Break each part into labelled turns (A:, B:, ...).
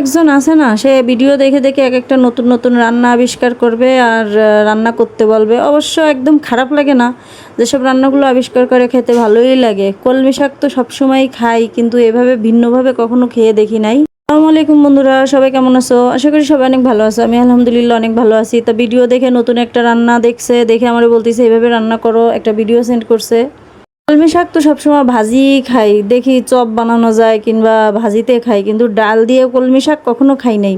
A: একজন আছে না, সে ভিডিও দেখে দেখে এক একটা নতুন নতুন রান্না আবিষ্কার করবে আর রান্না করতে বলবে। অবশ্য একদম খারাপ লাগে না। যেসব রান্নাগুলো আবিষ্কার করে খেতে ভালোই লাগে। কলমি শাক তো সবসময়ই খাই, কিন্তু এভাবে ভিন্নভাবে কখনো খেয়ে দেখি নাই। আসসালামু আলাইকুম বন্ধুরা, সবাই কেমন আছো? আশা করি সবাই অনেক ভালো আছো। আমি আলহামদুলিল্লাহ অনেক ভালো আছি। তা ভিডিও দেখে নতুন একটা রান্না দেখছে, দেখে আমার বলতেছে, এভাবে রান্না করো, একটা ভিডিও সেন্ড করছে। কলমি শাক তো সবসময় ভাজি খাই। দেখি চপ বানানো যায় কিংবা ভাজিতে খাই, কিন্তু ডাল দিয়ে কলমি শাক কখনো খাই নাই।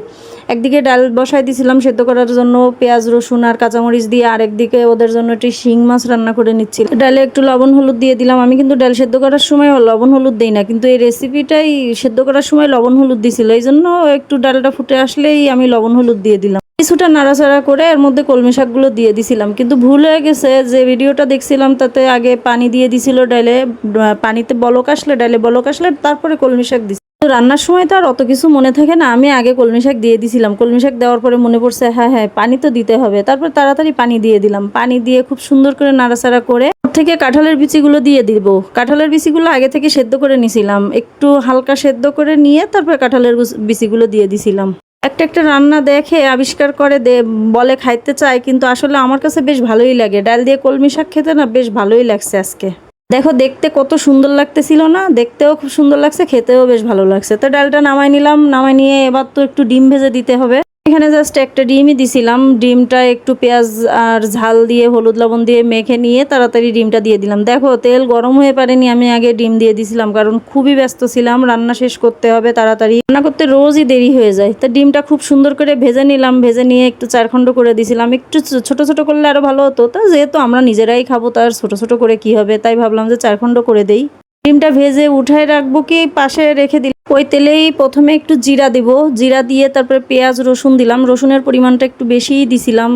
A: একদিকে ডাল বসাই দিয়েছিলাম সেদ্ধ করার জন্য, পেঁয়াজ, রসুন আর কাঁচামরিচ দিয়ে, আর একদিকে ওদের জন্য একটি শিং মাছ রান্না করে নিচ্ছিল ডালে একটু লবণ হলুদ দিয়ে দিলাম। আমি কিন্তু ডাল সেদ্ধ করার সময় লবণ হলুদ দিই না, কিন্তু এই রেসিপিটাই সেদ্ধ করার সময় লবণ হলুদ দিছিল। এই জন্য একটু ডালটা ফুটে আসলেই আমি লবণ হলুদ দিয়ে দিলাম। কিছুটা নাড়াচাড়া করে এর মধ্যে কলমি শাকগুলো দিয়ে দিছিলাম। কিন্তু ভুল হয়ে গেছে যে ভিডিওটা দেখছিলাম তাতে আগে পানি দিয়ে দিছিল আহ, পানিতে বলক আসলে ডালে বলক আসলে তারপরে কলমি শাক দিছি। রান্নার সময় তো আর অত কিছু মনে থাকে না আমি আগে কলমি শাক দিয়ে দিছিলাম। কলমি শাক দেওয়ার পরে মনে পড়ছে হ্যাঁ হ্যাঁ পানি তো দিতে হবে। তারপর তাড়াতাড়ি পানি দিয়ে দিলাম। পানি দিয়ে খুব সুন্দর করে নাড়াচাড়া করে থেকে কাঁঠালের বিচিগুলো দিয়ে দিব। কাঁঠালের বিচিগুলো আগে থেকে সেদ্ধ করে নিছিলাম। একটু হালকা সেদ্ধ করে নিয়ে তারপর কাঁঠালের বিচিগুলো দিয়ে দিছিলাম। একটা একটা রান্না দেখে, আবিষ্কার করে, দে, বলে খাইতে চায়, কিন্তু আসলে আমার কাছে বেশ ভালোই লাগে। ডাল দিয়ে কলমি শাক খেতে না বেশ ভালোই লাগছে আজকে। দেখো, দেখতে কত সুন্দর লাগতেছিল না? দেখতেও খুব সুন্দর লাগছে, খেতেও বেশ ভালো লাগছে। তো ডালটা নামাই নিলাম, নামাই নিয়ে এবার তো একটু ডিম ভেজে দিতে হবে। এখানে জাস্ট একটা ডিমই দিছিলাম। ডিমটা একটু পেঁয়াজ আর ঝাল দিয়ে, হলুদ লবণ দিয়ে মেখে নিয়ে তাড়াতাড়ি ডিমটা দিয়ে দিলাম। দেখো, তেল গরম হয়ে পারেনি, আমি আগে ডিম দিয়ে দিছিলাম, কারণ খুবই ব্যস্ত ছিলাম, রান্না শেষ করতে হবে তাড়াতাড়ি। রান্না করতে রোজই দেরি হয়ে যায়, তা ডিমটা খুব সুন্দর করে ভেজে নিলাম, ভেজে নিয়ে একটু চারখণ্ড করে দিছিলাম। একটু ছোট ছোট করলে আরও ভালো হতো, তা যেহেতু আমরা নিজেরাই খাব, তার ছোট ছোট করে কি হবে, তাই ভাবলাম যে চারখণ্ড করে দেই। ডিমটা ভেজে উঠায় রাখব কি পাশে রেখে দিলাম? ওই তেলেই প্রথমে একটু জিরা দিব। জিরা দিয়ে তারপরে পেঁয়াজ, রসুন দিলাম। রসুনের পরিমাণটা একটু বেশিই দিছিলাম।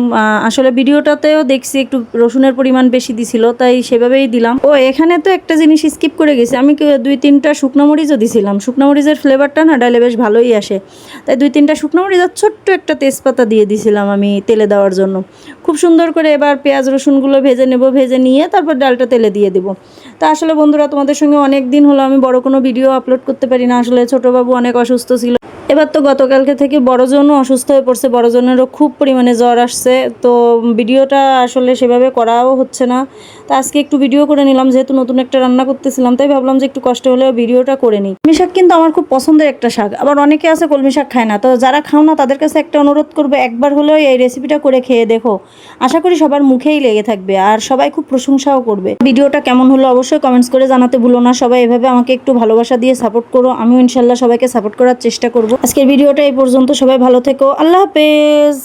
A: আসলে ভিডিওটাতেও দেখছি একটু রসুনের পরিমাণ বেশি দিছিল, তাই সেভাবেই দিলাম। ও, এখানে তো একটা জিনিস স্কিপ করে গেছি। আমি দুই তিনটা শুকনো মরিচও দিছিলাম? শুকনো মরিচের ফ্লেভারটা না ডালে বেশ ভালোই আসে। তাই দুই তিনটা শুকনো মরিচ আর ছোট্ট একটা তেজপাতা দিয়ে দিছিলাম আমি তেলে দেওয়ার জন্য। খুব সুন্দর করে এবার পেঁয়াজ রসুনগুলো ভেজে নেব, ভেজে নিয়ে তারপর ডালটা তেলে দিয়ে দেবো। তা আসলে বন্ধুরা, তোমাদের সঙ্গে অনেক দিন হলো আমি বড় কোনো ভিডিও আপলোড করতে পারি না। আসলে ছোটোবাবু অনেক অসুস্থ ছিল। এবার তো গতকালকে থেকে বড়জনও অসুস্থ হয়ে পড়ছে বড়জনেরও খুব পরিমাণে জ্বর আসছে। তো ভিডিওটা আসলে সেভাবে করাও হচ্ছে না। তা আজকে একটু ভিডিও করে নিলাম, যেহেতু নতুন একটা রান্না করতেছিলাম, তাই ভাবলাম যে একটু কষ্ট হলেও ভিডিওটা করে নিই। কলমি শাক কিন্তু আমার খুব পছন্দের একটা শাক, আবার অনেকে আছে কলমি শাক খায় না। তো যারা খাও না, তাদের কাছে একটা অনুরোধ করব, একবার হলেও এই রেসিপিটা করে খেয়ে দেখো। আশা করি সবার মুখেই লেগে থাকবে, আর সবাই খুব প্রশংসাও করবে। ভিডিওটা কেমন হলো অবশ্যই কমেন্টস করে জানাতে ভুলো না। সবাই এভাবে আমাকে একটু ভালোবাসা দিয়ে সাপোর্ট করো, আমিও ইনশাল্লাহ সবাইকে সাপোর্ট করার চেষ্টা করব। আজকের ভিডিওটা এই পর্যন্ত। সবাই ভালো থেকো। আল্লাহ হাফেজ।